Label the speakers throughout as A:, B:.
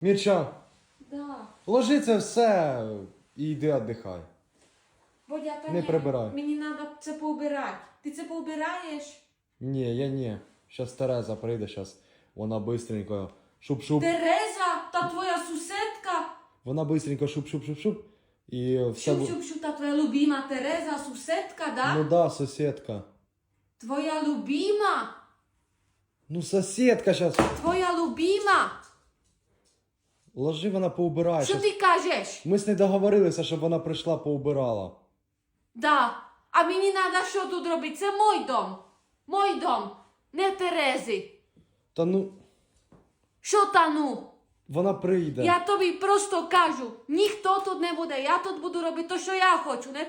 A: Мірча,
B: Да.
A: ложи це все і йди віддихай.
B: Бодя, та
A: Не
B: ні,
A: прибирай.
B: Мені треба це поубирати. Ти це поубираєш?
A: Ні, я ні. Щас Тереза прийде, щас вона бистренько шуп-шуп.
B: Тереза, та твоя сусідка.
A: Вона бистренько шуп-шуп-шуп-шуп. І все бу-
B: Шуп-шуп-шуп, та твоя любима Тереза, сусідка, да?
A: Ну да, сусідка.
B: Твоя любима?
A: Ну сусідка щас.
B: Твоя любима?
A: Ложи вона поубирає.
B: Що ти кажеш?
A: Ми з нею договорилися, щоб вона прийшла поубирала.
B: Да. А мені треба що тут робити? Це мой дом. Мой дом. Не Терези.
A: Та ну,
B: Що та ну?
A: вона прийде.
B: Я тобі просто кажу, ніхто тут не буде. Я тут буду робити те, що я хочу, не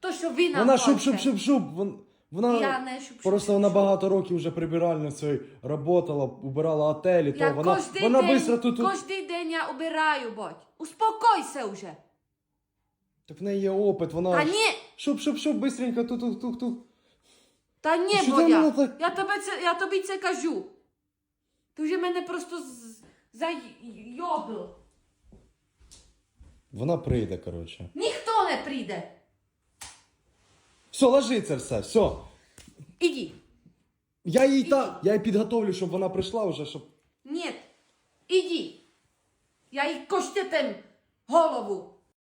B: то, що ви нам
A: Вона
B: хочете.
A: шуп-шуп-шуп-шуп. Вон- Вона
B: Я не шуп-шуп-шуп-шуп.
A: просто вона багато років вже прибиральницею работала, убирала отелі, то
B: Я
A: вона,
B: кожний
A: вона
B: день,
A: быстро тут.
B: кожний день я убираю, бодь. Успокойся вже.
A: Так в неї є опит, вона.
B: Та ні,
A: Шуп-шуп-шуп, быстренько тут тук тук тук
B: та ні,
A: Що ти
B: Бодя.
A: так-
B: Я, тобі це, я тобі це кажу. Ти вже мене просто з- зайобив.
A: Вона прийде, коротше.
B: Ніхто не прийде.
A: Все, ложи це все, все.
B: Іди.
A: Я їй та. Я їй підготовлю, щоб вона прийшла вже, щоб.
B: Ні, іди. Я їй коштетем голову.